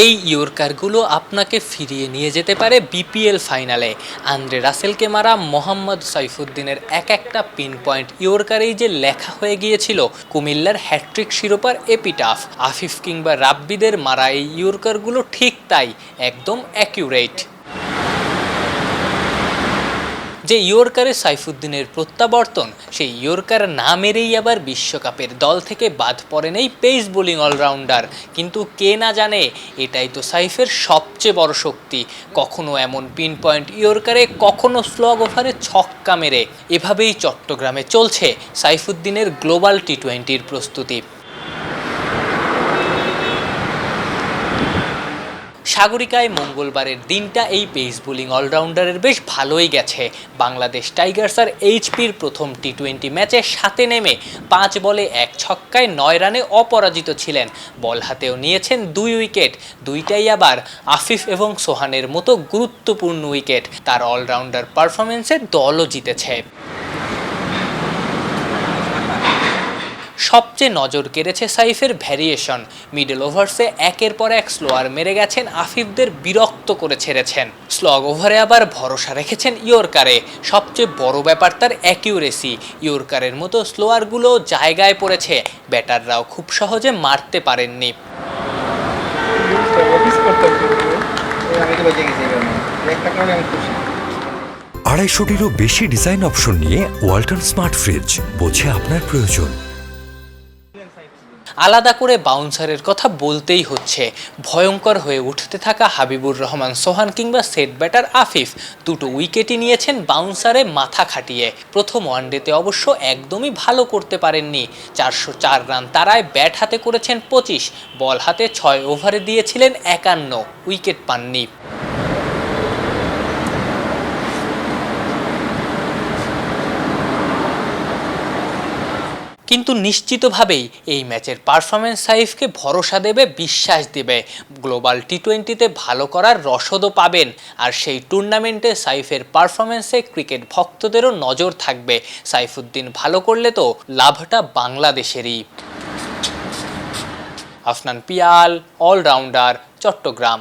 এই ইয়র্কারগুলো আপনাকে ফিরিয়ে নিয়ে যেতে পারে বিপিএল ফাইনালে। আন্দ্রে রাসেলকে মারা মোহাম্মদ সাইফুদ্দিনের এক একটা পিন পয়েন্ট ইয়র্কারেই যে লেখা হয়ে গিয়েছিল, কুমিল্লার হ্যাট্রিক শিরোপার এপিটাফ আফিফ কিংবা রাব্বিদের মারা এই ইয়র্কারগুলো ঠিক তাই, একদম অ্যাকিউরেট যে ইয়র্কারে সাইফুদ্দিনের প্রত্যাবর্তন, সেই ইয়র্কার না মেরেই আবার বিশ্বকাপের দল থেকে বাদ পড়েন এই পেস বোলিং অলরাউন্ডার। কিন্তু কে না জানে, এটাই তো সাইফের সবচেয়ে বড় শক্তি। কখনো এমন পিন পয়েন্ট ইয়র্কারে, কখনো স্লগ ওভারে ছক্কা মেরে। এভাবেই চট্টগ্রামে চলছে সাইফুদ্দিনের গ্লোবাল টি টোয়েন্টির প্রস্তুতি। সাগরিকায় মঙ্গলবারের দিনটা এই পেস বোলিং অলরাউন্ডারের বেশ ভালোই গেছে। বাংলাদেশ টাইগার্স আর এইচপির প্রথম টি টোয়েন্টি ম্যাচে সাথে নেমে পাঁচ বলে এক ছক্কায় নয় রানে অপরাজিত ছিলেন। বল হাতেও নিয়েছেন দুই উইকেট দুইটাই আবার আফিফ এবং সোহানের মতো গুরুত্বপূর্ণ উইকেট তার অলরাউন্ডার পারফরমেন্সে দলও জিতেছে। সবচেয়ে নজর কেড়েছে সাইফের ভ্যারিয়েশন। মিডল ওভার্সে একের পর এক স্লোয়ার মেরে গেছেন, আফিফদের বিরক্ত করে ছেড়েছেন। স্লগ ওভারে আবার ভরসা রেখেছেন ইয়র্কারে। সবচেয়ে বড় ব্যাপার তার অ্যাকিউরেসি। ইয়র্কারের মতো স্লোয়ারগুলো জায়গায় পড়েছে, ব্যাটাররাও খুব সহজে মারতে পারেননি। আড়াইশোটিরও বেশি ডিজাইন অপশন নিয়ে ওয়ালটন স্মার্ট ফ্রিজ বোঝে আপনার প্রয়োজন। আলাদা করে বাউন্সারের কথা বলতেই হচ্ছে। ভয়ঙ্কর হয়ে উঠতে থাকা হাবিবুর রহমান সোহান কিংবা সেট ব্যাটার আফিফ দুটো উইকেটই নিয়েছেন বাউন্সারে মাথা খাটিয়ে। প্রথম ওয়ানডেতে অবশ্য একদমই ভালো করতে পারেননি। চারশো চার রান তারায় ব্যাট হাতে করেছেন পঁচিশ, বল হাতে ছয় ওভারে দিয়েছিলেন একান্ন। উইকেট পাননি। কিন্তু নিশ্চিতভাবেই এই ম্যাচের পারফরমেন্স সাইফকে ভরসা দেবে, বিশ্বাস দেবে। গ্লোবাল টি টোয়েন্টিতে ভালো করার রসদও পাবেন। আর সেই টুর্নামেন্টে সাইফের পারফরমেন্সে ক্রিকেট ভক্তদেরও নজর থাকবে। সাইফুদ্দিন ভালো করলে তো লাভটা বাংলাদেশেরই। আফনান পিয়াল, অলরাউন্ডার, চট্টগ্রাম।